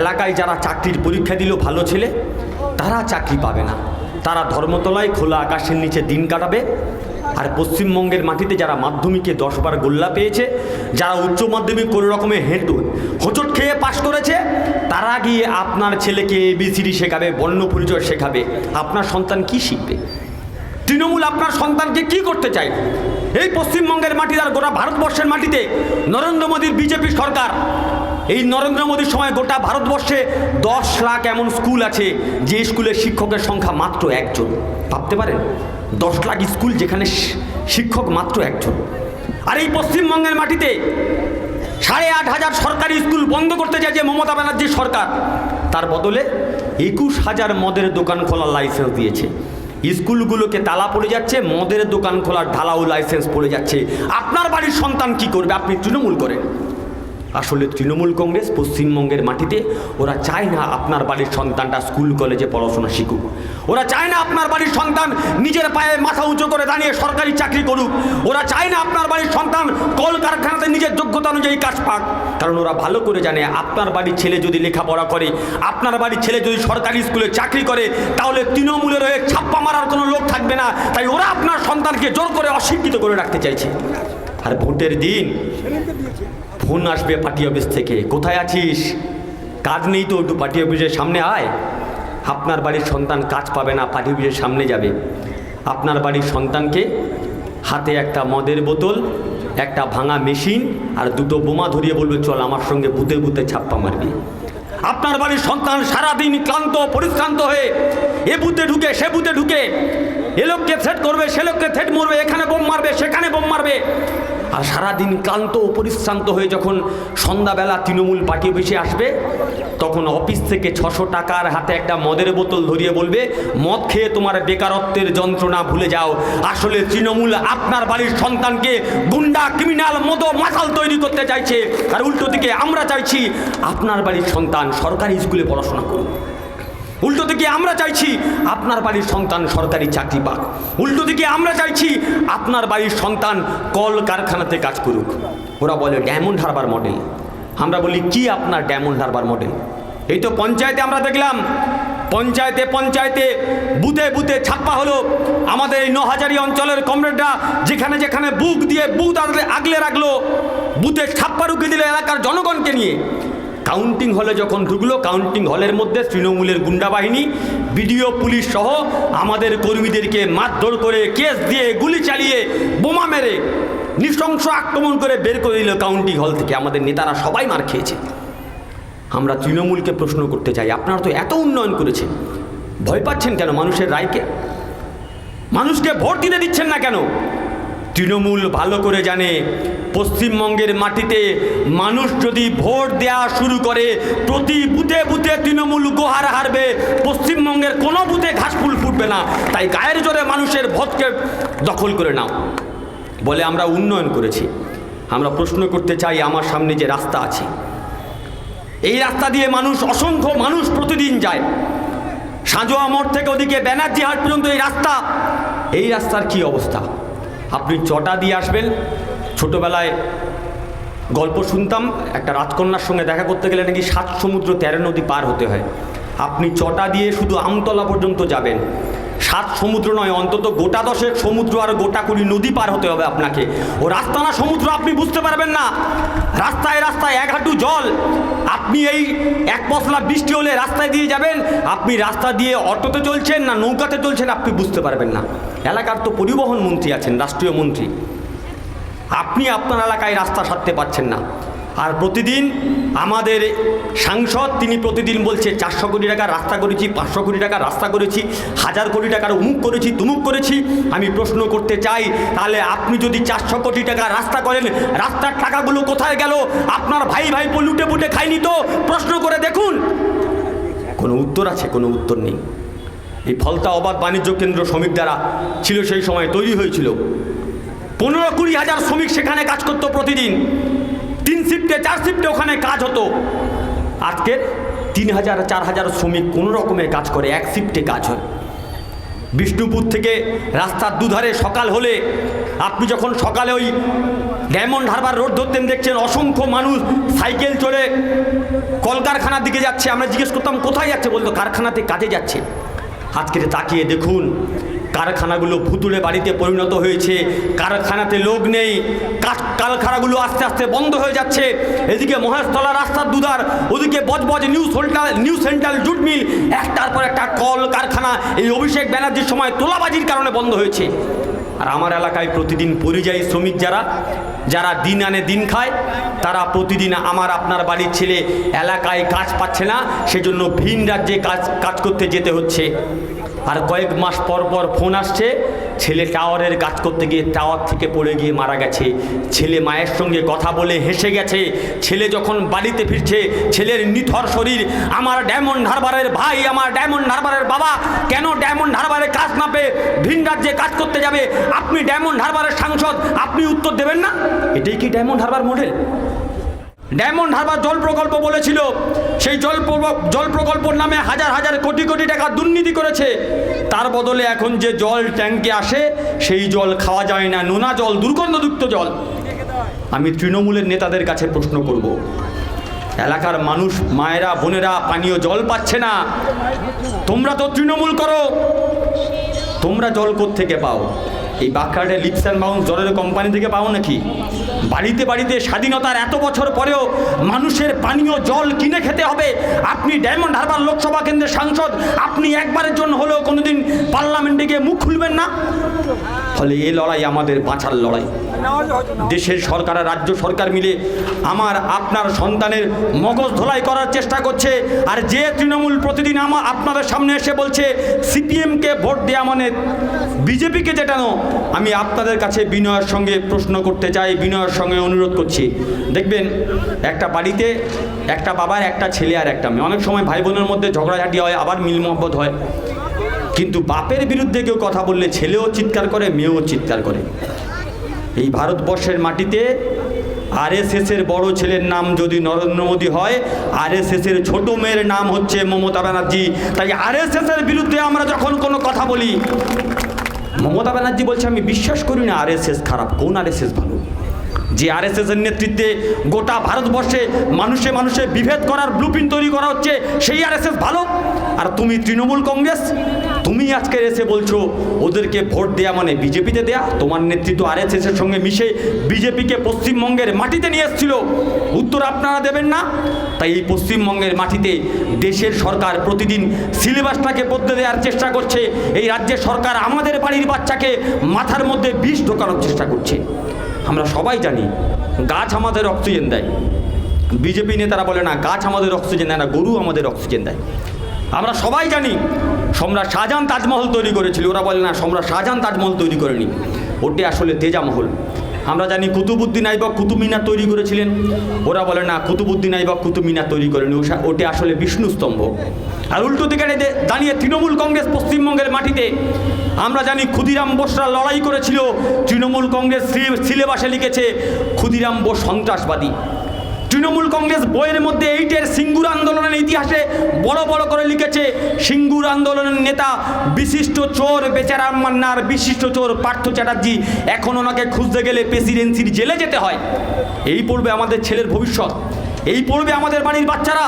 এলাকায় যারা চাকরির পরীক্ষা দিল ভালো ছেলে, তারা চাকরি পাবে না। তারা ধর্মতলায় খোলা আকাশের নিচে দিন কাটাবে। আর পশ্চিমবঙ্গের মাটিতে যারা মাধ্যমিকে দশবার গোল্লা পেয়েছে, যারা উচ্চ মাধ্যমিক কোনো রকমের হেঁটু হোঁচট খেয়ে পাশ করেছে, তারা গিয়ে আপনার ছেলেকে এবিসিডি শেখাবে, বর্ণ পরিচয় শেখাবে। আপনার সন্তান কি শিখবে? তৃণমূল আপনার সন্তানকে কি করতে চায়? এই পশ্চিমবঙ্গের মাটিতে আর গোটা ভারতবর্ষের মাটিতে নরেন্দ্র মোদীর বিজেপি সরকার এই নরেন্দ্র মোদীর সময় গোটা ভারতবর্ষে দশ লাখ এমন স্কুল আছে, যে স্কুলের শিক্ষকের সংখ্যা মাত্র একজন। ভাবতে পারেন? দশ লাখ স্কুল যেখানে শিক্ষক মাত্র একজন। আর এই পশ্চিমবঙ্গের মাটিতে সাড়ে আট হাজার সরকারি স্কুল বন্ধ করতে চাইছে মমতা ব্যানার্জির সরকার। তার বদলে একুশ হাজার মদের দোকান খোলার লাইসেন্স দিয়েছে। স্কুলগুলোকে তালা পড়ে যাচ্ছে, মদের দোকান খোলার ঢালাও লাইসেন্স পড়ে যাচ্ছে। আপনার বাড়ির সন্তান কি করবে? আপনি তৃণমূল করেন। আসলে তৃণমূল কংগ্রেস পশ্চিমবঙ্গের মাটিতে, ওরা চায় না আপনার বাড়ির সন্তানটা স্কুল, কলেজে পড়াশোনা শিখুক। ওরা চায় না আপনার বাড়ির সন্তান নিজের পায়ে মাথা উঁচু করে দাঁড়িয়ে সরকারি চাকরি করুক। ওরা চায় না আপনার বাড়ির সন্তান কলকারখানাতে নিজের যোগ্যতা অনুযায়ী কাজ পাক। কারণ ওরা ভালো করে জানে, আপনার বাড়ির ছেলে যদি লেখাপড়া করে, আপনার বাড়ির ছেলে যদি সরকারি স্কুলে চাকরি করে, তাহলে তৃণমূলের হয়ে ছাপ্পা মারার কোনো লোক থাকবে না। তাই ওরা আপনার সন্তানকে জোর করে অশিক্ষিত করে রাখতে চাইছে। আর ভোটের দিন ফোন আসবে পার্টি অফিস থেকে। কোথায় আছিস? কাজ নেই তো, একটু পার্টি অফিসের সামনে আয়। আপনার বাড়ির সন্তান কাজ পাবে না, পার্টি অফিসের সামনে যাবে। আপনার বাড়ির সন্তানকে হাতে একটা মদের বোতল, একটা ভাঙা মেশিন আর দুটো বোমা ধরিয়ে বলবে, চল আমার সঙ্গে বুতে বুতে ছাপ্পা মারবি। আপনার বাড়ির সন্তান সারাদিন ক্লান্ত, পরিশ্রান্ত হয়ে, এ বুথে ঢুকে, সে বুথে ঢুকে। এ লোককে থ্রেট করবে, সে লোককে থ্রেট মরবে, এখানে বোম মারবে, সেখানে বোম মারবে। আর সারাদিন ক্লান্ত ও পরিশ্রান্ত হয়ে যখন সন্ধ্যাবেলা তৃণমূল পার্টি অফিসে আসবে, তখন অফিস থেকে ছশো টাকার হাতে একটা মদের বোতল ধরিয়ে বলবে, মদ খেয়ে তোমার বেকারত্বের যন্ত্রণা ভুলে যাও। আসলে তৃণমূল আপনার বাড়ির সন্তানকে গুন্ডা ক্রিমিনাল মদ মাতাল তৈরি করতে চাইছে। আর উল্টো দিকে আমরা চাইছি আপনার বাড়ির সন্তান সরকারি স্কুলে পড়াশোনা করুক। উল্টো দিকে আমরা চাইছি আপনার বাড়ির সন্তান সরকারি চাকরি পাক? উল্টো দিকে আমরা চাইছি আপনার বাড়ির সন্তান কল কারখানাতে কাজ করুক? ওরা বলে ডায়মন্ড হারবার মডেল আমরা বলি, কি আপনার ডায়মন্ড হারবার মডেল এই তো পঞ্চায়েতে আমরা দেখলাম, পঞ্চায়েতে পঞ্চায়েতে, বুথে বুথে ছাপ্পা হলো আমাদের এই নহাজারি অঞ্চলের কমরেডরা, যেখানে যেখানে বুক দিয়ে বুথ আগলে আগলে রাখল, বুথে ছাপ্পা রুখে দিল এলাকার জনগণকে নিয়ে। কাউন্টিং হলে যখন ঢুকলো, কাউন্টিং হলের মধ্যে তৃণমূলের গুন্ডা বাহিনী, বিডিও, পুলিশ সহ আমাদের কর্মীদেরকে মারধর করে, কেস দিয়ে গুলি চালিয়ে বোমা মেরে নৃশংস আক্রমণ করে বের করে দিল কাউন্টিং হল থেকে। আমাদের নেতারা সবাই মার খেয়েছে। আমরা তৃণমূলকে প্রশ্ন করতে চাই, আপনারা তো এত উন্নয়ন করেছেন। ভয় পাচ্ছেন কেন মানুষের রায়কে? মানুষকে ভোট দিতে দিচ্ছেন না কেন? তৃণমূল ভালো করে জানে পশ্চিমবঙ্গের মাটিতে মানুষ যদি ভোট দেওয়া শুরু করে, প্রতি বুথে বুথে তৃণমূল গোহার হারবে। পশ্চিমবঙ্গের কোনো বুথে ঘাসফুল ফুটবে না। তাই গায়ের জোরে মানুষের ভোটকে দখল করে নাও। বলে আমরা উন্নয়ন করেছি। আমরা প্রশ্ন করতে চাই, আমার সামনে যে রাস্তা আছে, এই রাস্তা দিয়ে মানুষ, অসংখ্য মানুষ প্রতিদিন যায়। সাঁজোয়া মোড় থেকে ওদিকে ব্যানার্জি হাট পর্যন্ত এই রাস্তা। এই রাস্তার কি অবস্থা? আপনি চটা দিয়ে আসবেন ছোটোবেলায় গল্প শুনতাম, একটা রাজকন্যার সঙ্গে দেখা করতে গেলে নাকি সাত সমুদ্র তেরো নদী পার হতে হয়। আপনি চটা দিয়ে শুধু আমতলা পর্যন্ত যাবেন। সাত সমুদ্র নয়, অন্তত গোটা দশেক সমুদ্র আর গোটা কুড়ি নদী পার হতে হবে আপনাকে। ও রাস্তা না সমুদ্র আপনি বুঝতে পারবেন না। রাস্তায় রাস্তায় এক হাঁটু জল। আপনি এই এক পশলা বৃষ্টি হলে রাস্তায় দিয়ে যাবেন। আপনি রাস্তা দিয়ে অটোতে চলছেন না নৌকাতে চলছেন, আপনি বুঝতে পারবেন না। এলাকার তো পরিবহন মন্ত্রী আছেন, রাষ্ট্রীয় মন্ত্রী। আপনি আপনার এলাকায় রাস্তা সারতে পারছেন না। আর প্রতিদিন আমাদের সাংসদ, তিনি প্রতিদিন বলছে, চারশো কোটি টাকার রাস্তা করেছি, পাঁচশো কোটি টাকার রাস্তা করেছি, হাজার কোটি টাকার উমুক করেছি তুমুক করেছি। আমি প্রশ্ন করতে চাই, তাহলে আপনি যদি চারশো কোটি টাকার রাস্তা করেন, রাস্তার টাকাগুলো কোথায় গেল? আপনার ভাই ভাই লুটে পুটে খায়নি তো? প্রশ্ন করে দেখুন। কোনো উত্তর আছে, কোনো উত্তর নেই। এই ফলতা অবাধ বাণিজ্য কেন্দ্র শ্রমিক দ্বারা ছিল সেই সময় তৈরি হয়েছিল। পনেরো কুড়ি হাজার শ্রমিক সেখানে কাজ করতো প্রতিদিন। তিন শিফটে চার শিফটে ওখানে কাজ হতো। আজকে তিন হাজার, চার হাজার শ্রমিক কোনো রকমের কাজ করে, এক শিফটে কাজ হয়। বিষ্ণুপুর থেকে রাস্তার দুধারে সকাল হলে আপনি যখন সকালে ওই ডায়মন্ড হারবার রোড ধরতেন, দেখছেন অসংখ্য মানুষ সাইকেল চড়ে কলকারখানার দিকে যাচ্ছে। আমরা জিজ্ঞেস করতাম, কোথায় যাচ্ছে? বলতো, কারখানাতে কাজে যাচ্ছে। আজকে তাকিয়ে দেখুন কারখানাগুলো ভুতুড়ে বাড়িতে পরিণত হয়েছে। কারখানাতে লোক নেই। কারখানাগুলো আস্তে আস্তে বন্ধ হয়ে যাচ্ছে। এদিকে মহেশতলা রাস্তার দুধার, ওদিকে Budge Budge new central new central jute mill একটার পর একটা কল কারখানা। এই অভিষেক ব্যানার্জির সময় তোলাবাজির কারণে বন্ধ হয়েছে। আর আমার এলাকায় প্রতিদিন পরিযায়ী শ্রমিক যারা যারা দিন আনে দিন খায়, তারা প্রতিদিন আমার আপনার বাড়ির ছেলে এলাকায় কাজ পাচ্ছে না। সেজন্য ভিন রাজ্যে কাজ কাজ করতে যেতে হচ্ছে। আর কয়েক মাস পর পর ফোন আসছে, ছেলে টাওয়ারের কাজ করতে গিয়ে টাওয়ার থেকে পড়ে গিয়ে মারা গেছে। ছেলে মায়ের সঙ্গে কথা বলে হেসে গেছে। ছেলে যখন বাড়িতে ফিরছে, ছেলের নিথর শরীর, আমার ডায়মন্ড হারবারের ভাই, আমার ডায়মন্ড হারবারের বাবা, কেন ডায়মন্ড হারবারে কাজ না পেয়ে ভিন রাজ্যে কাজ করতে যাবে? আপনি ডায়মন্ড হারবারের সাংসদ, আপনি উত্তর দেবেন না? এটাই কি diamond harbour model diamond harbour জল প্রকল্প বলেছিল। সেই জল জল প্রকল্পর নামে হাজার হাজার কোটি কোটি টাকা দুর্নীতি করেছে। তার বদলে এখন যে জল ট্যাঙ্কে আসে, সেই জল খাওয়া যায় না। নোনা জল, দুর্গন্ধযুক্ত জল। আমি তৃণমূলের নেতাদের কাছে প্রশ্ন করব। এলাকার মানুষ, মায়েরা, বোনেরা পানীয় জল পাচ্ছে না। তোমরা তো তৃণমূল করো। তোমরা জল থেকে পাও? এই বাঁকড়াটে লিপস অ্যান্ড বাউন্স জলের কোম্পানি থেকে পাও নাকি? বাড়িতে বাড়িতে স্বাধীনতার এত বছর পরেও মানুষের পানীয় জল কিনে খেতে হবে। আপনি ডায়মন্ড হারবার লোকসভা কেন্দ্রের সাংসদ, আপনি একবারের জন্য হলেও কোনোদিন পার্লামেন্টে গিয়ে মুখ খুলবেন না। ফলে এই লড়াই আমাদের বাঁচার লড়াই। দেশের সরকার আর রাজ্য সরকার মিলে আমার আপনার সন্তানের মগজ ধোলাই করার চেষ্টা করছে। আর যে তৃণমূল প্রতিদিন আমার আপনাদের সামনে এসে বলছে, সিপিএমকে ভোট দেওয়া মানে বিজেপিকে জেতানো আমি আপনাদের কাছে বিনয়ের সঙ্গে প্রশ্ন করতে চাই, বিনয়ের সঙ্গে অনুরোধ করছি। দেখবেন, একটা বাড়িতে একটা বাবার, একটা ছেলে আর একটা মেয়ে। অনেক সময় ভাই বোনের মধ্যে ঝগড়াঝাটি হয়, আবার মিল মহব্বত হয়। কিন্তু বাপের বিরুদ্ধে কেউ কথা বললে ছেলেও চিৎকার করে, মেয়েও চিৎকার করে। এই ভারতবর্ষের মাটিতে আরএসএসের বড় ছেলের নাম যদি নরেন্দ্র মোদী হয় আর আরএসএসের ছোট মেয়ের নাম হচ্ছে মমতা ব্যানার্জি। তাই আর আরএসএসের বিরুদ্ধে আমরা যখন কোনো কথা বলি, মমতা ব্যানার্জি বলছে, আমি বিশ্বাস করি না আরএসএস খারাপ। কোন আরএসএস ভালো? যে আরএসএস এর নেতৃত্বে গোটা ভারতবর্ষে মানুষে মানুষে বিভেদ করার ব্লুপ্রিন্ট তৈরি করা হচ্ছে, সেই আরএসএস ভালো। আর তুমি তৃণমূল কংগ্রেস তুমি আজকে এসে বলছো, ওদেরকে ভোট দেয়া মানে বিজেপিতে দেয়া? তোমার নেতৃত্ব আরএসএস এর সঙ্গে মিশে বিজেপিকে পশ্চিমবঙ্গের মাটিতে নিয়ে এসেছিল। উত্তর আপনারা দেবেন না? তাই এই পশ্চিমবঙ্গের মাটিতে দেশের সরকার প্রতিদিন সিলেবাসটাকে বদলে দেওয়ার চেষ্টা করছে। এই রাজ্যের সরকার আমাদের বাড়ির বাচ্চাকে মাথার মধ্যে বিষ ঢোকানোর চেষ্টা করছে। আমরা সবাই জানি, গাছ আমাদের অক্সিজেন দেয়। বিজেপি নেতারা বলে না, গাছ আমাদের অক্সিজেন দেয় না, গরু আমাদের অক্সিজেন দেয়। আমরা সবাই জানি সম্রাট শাহজাহান তাজমহল তৈরি করেছিল। ওরা বলে, না, সম্রাট শাহজাহান তাজমহল তৈরি করেনি। ওটি আসলে তেজামহল। আমরা জানি কুতুবুদ্দিন আইবক কুতুব মিনার তৈরি করেছিলেন। ওরা বলে, না কুতুবুদ্দিন আইবক কুতুব মিনার তৈরি করেনি। ওটি আসলে বিষ্ণু স্তম্ভ। আর উল্টো দিকে দাঁড়িয়ে তৃণমূল কংগ্রেস পশ্চিমবঙ্গের মাটিতে, আমরা জানি ক্ষুদিরাম বোসরা লড়াই করেছিল। তৃণমূল কংগ্রেস সিলেবাসে লিখেছে, ক্ষুদিরাম বোস সন্ত্রাসবাদী। তৃণমূল কংগ্রেস বইয়ের মধ্যে এইটের সিঙ্গুর আন্দোলনের ইতিহাসে বড় বড় করে লিখেছে, সিঙ্গুর আন্দোলনের নেতা বিশিষ্ট চোর বেচারাম মান্নার, বিশিষ্ট চোর পার্থ চ্যাটার্জি, এখন ওনাকে খুঁজতে গেলে প্রেসিডেন্সির জেলে যেতে হয়। এই পড়বে আমাদের ছেলের ভবিষ্যৎ। এই পড়বে আমাদের বাড়ির বাচ্চারা।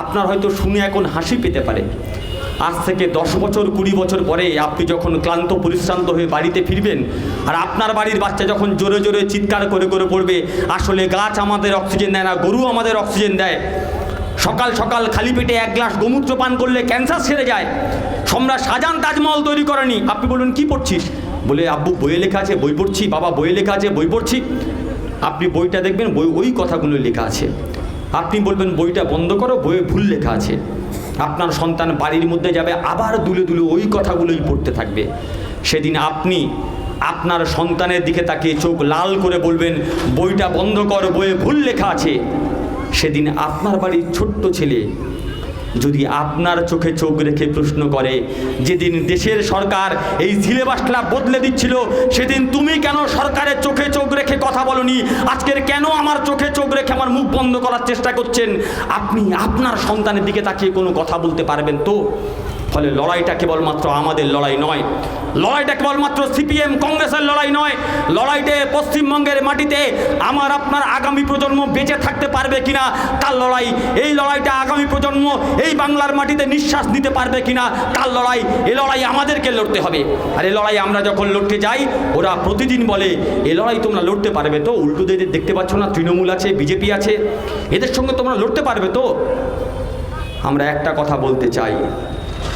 আপনার হয়তো শুনে এখন হাসি পেতে পারে। আজ থেকে দশ বছর, কুড়ি বছর পরে আপনি যখন ক্লান্ত, পরিশ্রান্ত হয়ে বাড়িতে ফিরবেন, আর আপনার বাড়ির বাচ্চা যখন জোরে জোরে চিৎকার করে করে পড়বে, আসলে গাছ আমাদের অক্সিজেন দেয় না, গরু আমাদের অক্সিজেন দেয়। সকাল সকাল খালি পেটে এক গ্লাস গোমূত্র পান করলে ক্যান্সার সেরে যায়। সম্রাট সাজান তাজমহল তৈরি করেনি। আপনি বলুন, কি পড়ছিস? বলে, আব্বু, বইয়ে লেখা আছে, বই পড়ছি, বাবা, বইয়ে লেখা আছে, বই পড়ছি। আপনি বইটা দেখবেন, বই ওই কথাগুলো লেখা আছে। আপনি বলবেন, বইটা বন্ধ করো, বইয়ে ভুল লেখা আছে। আপনার সন্তান বাড়ির মধ্যে যাবে, আবার দুলে দুলে ওই কথাগুলোই পড়তে থাকবে। সেদিন আপনি আপনার সন্তানের দিকে তাকিয়ে চোখ লাল করে বলবেন, বইটা বন্ধ কর, বইয়ে ভুল লেখা আছে। সেদিন আপনার বাড়ির ছোট্ট ছেলে যদি আপনার চোখে চোখ রেখে প্রশ্ন করে, যেদিন দেশের সরকার এই সিলেবাসটা বদলে দিচ্ছিল, সেদিন তুমি কেন সরকারের চোখে চোখ রেখে কথা বলনি? আজকের কেন আমার চোখে চোখ রেখে আমার মুখ বন্ধ করার চেষ্টা করছেন? আপনি আপনার সন্তানের দিকে তাকিয়ে কোনো কথা বলতে পারবেন তো? ফলে লড়াইটা কেবলমাত্র আমাদের লড়াই নয়। লড়াইটা কেবলমাত্র সিপিএম কংগ্রেসের লড়াই নয়। লড়াইতে পশ্চিমবঙ্গের মাটিতে আমার আপনার আগামী প্রজন্ম বেঁচে থাকতে পারবে কিনা, তার লড়াই। এই লড়াইটা আগামী প্রজন্ম এই বাংলার মাটিতে নিঃশ্বাস নিতে পারবে কিনা, তার লড়াই। এই লড়াই আমাদেরকে লড়তে হবে। আর এই লড়াই আমরা যখন লড়তে যাই, ওরা প্রতিদিন বলে, এ লড়াই তোমরা লড়তে পারবে তো? উল্টোদের দেখতে পাচ্ছ না, তৃণমূল আছে, বিজেপি আছে। এদের সঙ্গে তোমরা লড়তে পারবে তো? আমরা একটা কথা বলতে চাই।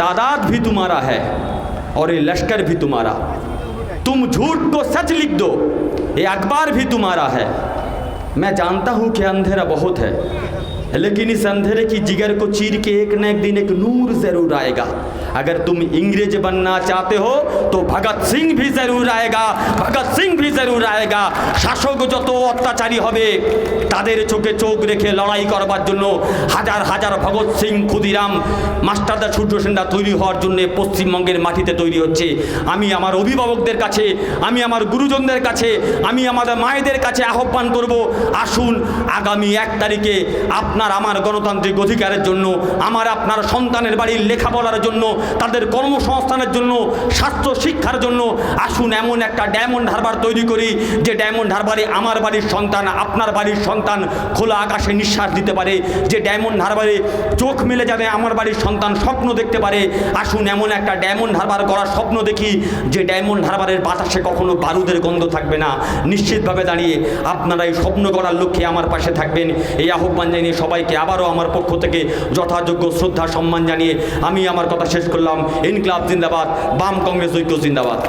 तादाद भी तुम्हारा है और ये लश्कर भी तुम्हारा। तुम झूठ को सच लिख दो, ये अखबार भी तुम्हारा है। मैं जानता हूँ कि अंधेरा बहुत है, लेकिन इस अंधेरे की जिगर को चीर के एक न एक दिन एक नूर ज़रूर आएगा। अगर तुम इंग्रेज बनना चाहते हो तो भगत सिंह भी जरूर आएगा भगत सिंह भी जरूर आएगा শাসক যত অত্যাচারী হবে তাদের চোখে চোখ রেখে লড়াই করবার জন্য হাজার হাজার ভগৎ সিং ক্ষুদিরাম মাস্টারদা সূর্য সেনরা তৈরি হওয়ার জন্য পশ্চিমবঙ্গের মাটিতে তৈরি হচ্ছে আমি আমার অভিভাবকদের কাছে আমি আমার গুরুজনদের কাছে আমি আমাদের মায়েদের কাছে আহ্বান করব আসুন আগামী এক তারিখে আপনার আমার গণতান্ত্রিক অধিকারের জন্য আমার আপনার সন্তানের বাড়ির লেখাপড়ার জন্য তাদের কর্মসংস্থানের জন্য, স্বাস্থ্য শিক্ষার জন্য আসুন এমন একটা ডায়মন্ড হারবার তৈরি করি, যে ডায়মন্ড হারবারে আমার বাড়ির সন্তান, আপনার বাড়ির সন্তান খোলা আকাশে নিঃশ্বাস দিতে পারে। যে ডায়মন্ড হারবারে চোখ মেলে যাতে আমার বাড়ির সন্তান স্বপ্ন দেখতে পারে। আসুন এমন একটা ডায়মন্ড হারবার করার স্বপ্ন দেখি, যে ডায়মন্ড হারবারের বাতাসে কখনো বারুদের গন্ধ থাকবে না। নিশ্চিতভাবে দাঁড়িয়ে আপনারা এই স্বপ্ন করার লক্ষ্যে আমার পাশে থাকবেন। এই আহ্বান জানিয়ে সবাইকে আবারও আমার পক্ষ থেকে যথাযোগ্য শ্রদ্ধা, সম্মান জানিয়ে আমি আমার কথা শেষ করলাম। ইনকলাব জিন্দাবাদ। বাম কংগ্রেস ঐক্য জিন্দাবাদ।